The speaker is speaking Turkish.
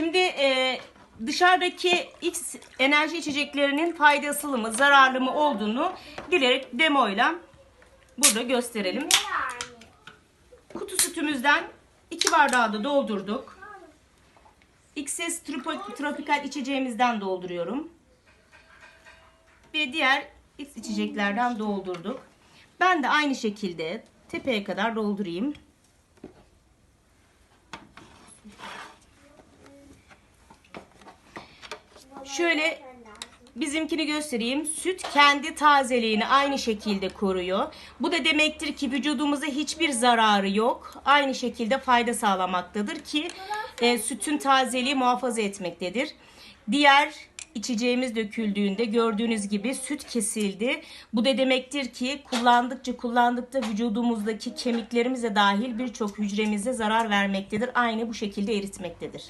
Şimdi e, dışarıdaki X enerji içeceklerinin faydasılı mı, zararlı mı olduğunu bilerek demoyla burada gösterelim. Kutu sütümüzden 2 bardağı da doldurduk. XS Tropikal içeceğimizden dolduruyorum. Ve diğer X içeceklerden doldurduk. Ben de aynı şekilde tepeye kadar doldurayım. Şöyle bizimkini göstereyim. Süt kendi tazeliğini aynı şekilde koruyor. Bu da demektir ki vücudumuza hiçbir zararı yok. Aynı şekilde fayda sağlamaktadır ki e, sütün tazeliği muhafaza etmektedir. Diğer içeceğimiz döküldüğünde gördüğünüz gibi süt kesildi. Bu da demektir ki kullandıkça kullandıkça vücudumuzdaki kemiklerimize dahil birçok hücremize zarar vermektedir. Aynı bu şekilde eritmektedir.